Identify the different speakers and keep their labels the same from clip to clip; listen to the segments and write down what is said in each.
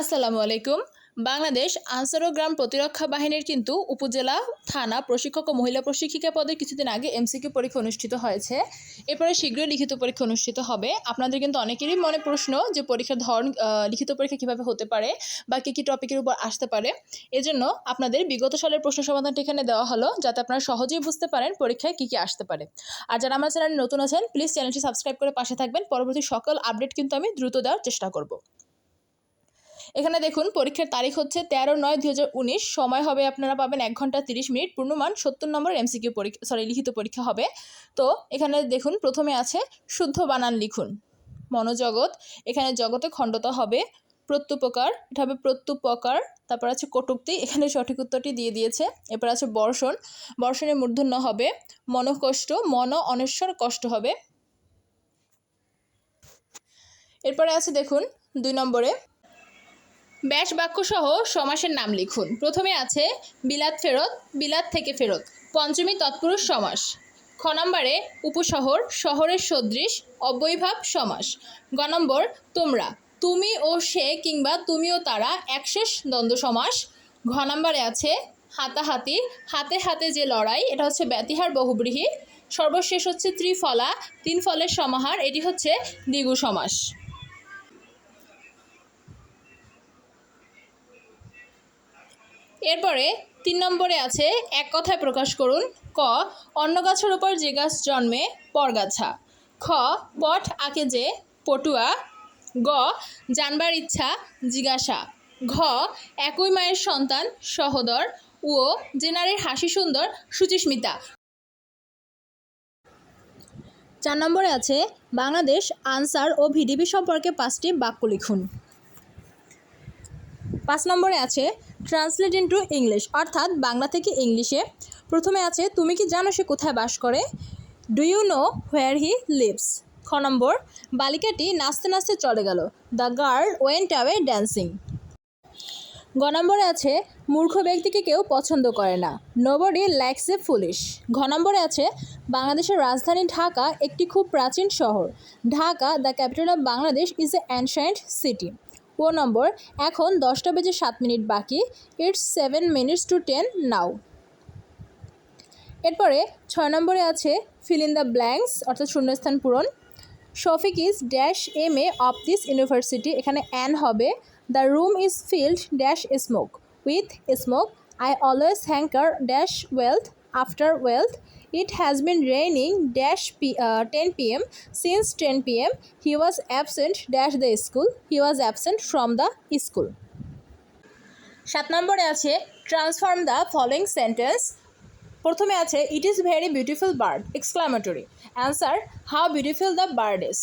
Speaker 1: আসসালামু আলাইকুম। বাংলাদেশ আনসার গ্রাম প্রতিরক্ষা বাহিনীর কিন্তু উপজেলা, থানা, প্রশিক্ষক ও মহিলা প্রশিক্ষিকা পদে কিছুদিন আগে এমসিকিউ পরীক্ষা অনুষ্ঠিত হয়েছে। এরপরে শীঘ্রই লিখিত পরীক্ষা অনুষ্ঠিত হবে। আপনাদের কিন্তু অনেকেরই মনে প্রশ্ন যে পরীক্ষার ধরন লিখিত পরীক্ষা কীভাবে হতে পারে বা কী কী টপিকের উপর আসতে পারে। এজন্য আপনাদের বিগত সালের প্রশ্ন সমাধানটা এখানে দেওয়া হলো, যাতে আপনারা সহজেই বুঝতে পারেন পরীক্ষায় কী কী আসতে পারে। আর যারা আমার চ্যানেলে নতুন আছেন প্লিজ চ্যানেলটি সাবস্ক্রাইব করে পাশে থাকবেন। পরবর্তী সকল আপডেট কিন্তু আমি দ্রুত দেওয়ার চেষ্টা করব। এখানে দেখুন, পরীক্ষার তারিখ হচ্ছে তেরো নয় উনিশ। সময় হবে আপনারা পাবেন এক ঘণ্টা তিরিশ মিনিট। পূর্ণমান সত্তর নম্বর এমসিকিউ পরীক্ষা সরি লিখিত পরীক্ষা হবে। তো এখানে দেখুন, প্রথমে আছে শুদ্ধ বানান লিখুন। মনোজগৎ এখানে জগতে খণ্ডতা হবে, প্রত্যুপকার, এটা হবে প্রত্যুপকার, তারপর আছে কটুক্তি, এখানে সঠিক উত্তরটি দিয়ে দিয়েছে। এরপর আছে বর্ষণ বর্ষণের মূর্ধন্য হবে, মনকষ্ট, মন অনশ্বর কষ্ট হবে। এরপরে আছে দেখুন, দুই নম্বরে ব্যাস বাক্য সহ সমাসের নাম লিখুন। প্রথমে আছে বিলাত ফেরত, বিলাত থেকে ফেরত। পঞ্চমী তৎপুরুষ সমাস। খ নম্বরে উপশহর, শহরের সদৃশ, অব্যয়ভাব সমাস। গ নম্বর তোমরা। তুমি ও সে কিংবা তুমি ও তারা একশেষ দ্বন্দ্ব সমাস। ঘ নম্বরে আছে হাতাহাতি। হাতে হাতে যে লড়াই, এটা হচ্ছে ব্যতিহার বহুব্রীহি। সর্বশেষ হচ্ছে ত্রিফলা। তিন ফলের সমাহার, এটি হচ্ছে দ্বিগু সমাস। এরপরে তিন নম্বরে আছে, এক কথায় প্রকাশ করুন, ক, অন্য গাছের উপর যে গাছ জন্মে পরগাছা খ, পট আঁকে যে, পটুয়া। গ, জানবার ইচ্ছা, জিজ্ঞাসা। ঘ, একই মায়ের সন্তান, সহদর। ও যে নারীর হাসি সুন্দর, সুচিস্মিতা। চার নম্বরে আছে, বাংলাদেশ আনসার ও ভিডিপি সম্পর্কে পাঁচটি বাক্য লিখুন। পাঁচ নম্বরে আছে ট্রান্সলেট ইন্টু ইংলিশ অর্থাৎ বাংলা থেকে ইংলিশে প্রথমে আছে, তুমি কি জানো সে কোথায় বাস করে? Do you know where he lives খ নম্বর, বালিকাটি নাচতে নাচতে চলে গেল। The girl went away dancing গ নম্বরে আছে, মূর্খ ব্যক্তিকে কেউ পছন্দ করে না। নোবডি লাইকস এ ফুলিশ ঘ নম্বরে আছে, বাংলাদেশের রাজধানী ঢাকা একটি খুব প্রাচীন শহর। Dhaka the capital of Bangladesh is a ancient city ও নম্বর, এখন দশটা বেজে সাত মিনিট বাকি it's seven minutes to ten now এরপরে ছয় নম্বরে আছে ফিল ইন দ্য ব্ল্যাঙ্কস অর্থাৎ শূন্যস্থান পূরণ। Shafiq is dash M A of this university এখানে অ্যান হবে। The room is filled dash smoke with smoke I always hanker dash wealth after wealth has been raining dash P ten P M since ten P M he was absent dash the school he was absent from the school সাত নম্বরে আছে transform the following sentence প্রথমে আছে it is very beautiful bird exclamatory answer how beautiful the bird is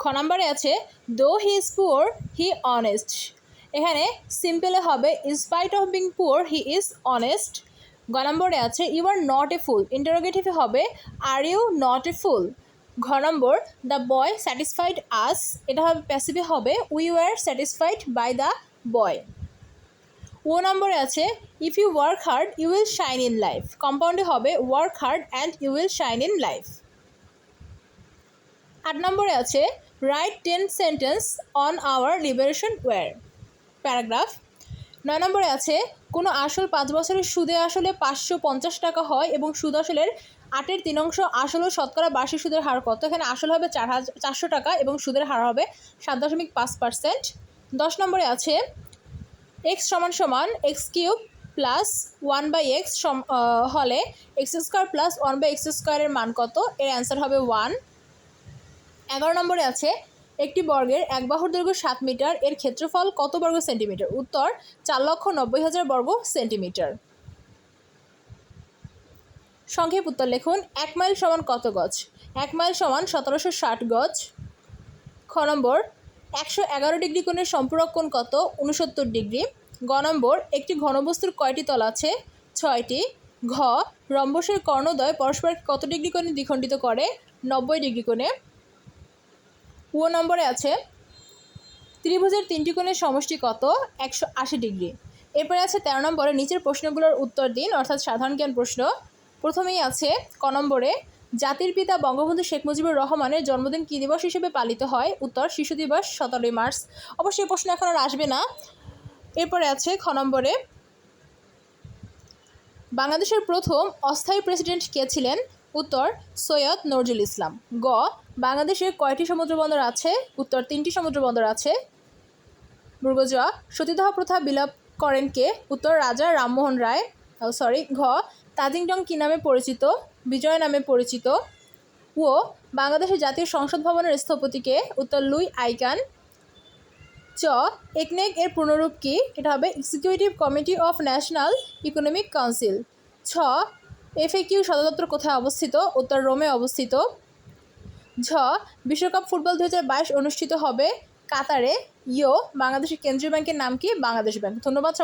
Speaker 1: খ নম্বরে আছে though he is poor he honest এখানে সিম্পলে হবে in spite of being poor he is honest গ নম্বরে আছে ইউ আর নট এ ফুল ইন্টারোগেটিভে হবে are you not a fool ঘ নম্বর দ্য বয় স্যাটিসফাইড আস এটা হবে প্যাসিভে হবে we were satisfied by the boy ও নম্বরে আছে if you work hard you will shine in life কম্পাউন্ডে হবে work hard and you will shine in life আট নম্বরে আছে write ten sentence on our liberation war paragraph নয় নম্বরে আছে, কোনো আসল পাঁচ বছরের সুদে আসলে পাঁচশো পঞ্চাশ টাকা হয় এবং সুদ আসলের আটের তিন অংশ আসল ও শতকরা বার্ষিক সুদের হার কত? এখানে আসল হবে চার হাজার চারশো টাকা এবং সুদের হার হবে সাত দশমিক পাঁচ পার্সেন্ট। দশ নম্বরে আছে এক্স সমান সমান X cube plus one by X সম হলে X square plus one by X স্কোয়ারের মান কত? এর অ্যান্সার হবে ওয়ান। এগারো নম্বরে আছে একটি বর্গের এক বাহুর দৈর্ঘ্য সাত মিটার, এর ক্ষেত্রফল কত বর্গ সেন্টিমিটার? উত্তর, চার লক্ষ নব্বই হাজার বর্গ সেন্টিমিটার। সংক্ষেপ উত্তর লিখুন, এক মাইল সমান কত গজ? এক মাইল সমান সতেরোশো ষাট গজ। খ নম্বর, একশো এগারো ডিগ্রি কোণের সম্পূরক কোণ কত? উনসত্তর ডিগ্রি। গ নম্বর, একটি ঘনবস্তুর কয়টি তল আছে? ছয়টি। ঘ, রম্বসের কর্ণদ্বয় পরস্পর কত ডিগ্রি কোণে দ্বিখণ্ডিত করে? নব্বই ডিগ্রি কোণে। ও নম্বরে আছে, ত্রিভুজের তিনটি কোণের সমষ্টি কত? একশো আশি ডিগ্রি। এরপরে আছে তেরো নম্বরে, নিচের প্রশ্নগুলোর উত্তর দিন, অর্থাৎ সাধারণ জ্ঞান প্রশ্ন। প্রথমেই আছে ক নম্বরে, জাতির পিতা বঙ্গবন্ধু শেখ মুজিবুর রহমানের জন্মদিন কী দিবস হিসেবে পালিত হয়? উত্তর, শিশু দিবস, সতেরোই মার্চ। অবশ্যই প্রশ্ন এখন আর আসবে না। এরপরে আছে খ নম্বরে, বাংলাদেশের প্রথম অস্থায়ী প্রেসিডেন্ট কে ছিলেন? উত্তর, সৈয়দ নজরুল ইসলাম। গ বাংলাদেশে কয়টি সমুদ্র বন্দর আছে? উত্তর, তিনটি সমুদ্র বন্দর আছে। মৃগজ সতীদাহ প্রথা বিলাপ করেন কে? উত্তর, রাজা রামমোহন রায়। সরি ঘ, তাজিংডং কি নামে পরিচিত? বিজয় নামে পরিচিত। ও বাংলাদেশের জাতীয় সংসদ ভবনের স্থপতিকে উত্তর, লুই আইকান। চ, একনেক এর পুনরূপ কি? এটা হবে executive committee of national economic council ছ, এফএকিউ সদর দপ্তর কোথায় অবস্থিত? উত্তর, রোমে অবস্থিত। ঝ, বিশ্বকাপ ফুটবল দু হাজার বাইশ অনুষ্ঠিত হবে কাতারে। ইয়ো বাংলাদেশের কেন্দ্রীয় ব্যাংকের নাম কি? বাংলাদেশ ব্যাংক। ধন্যবাদ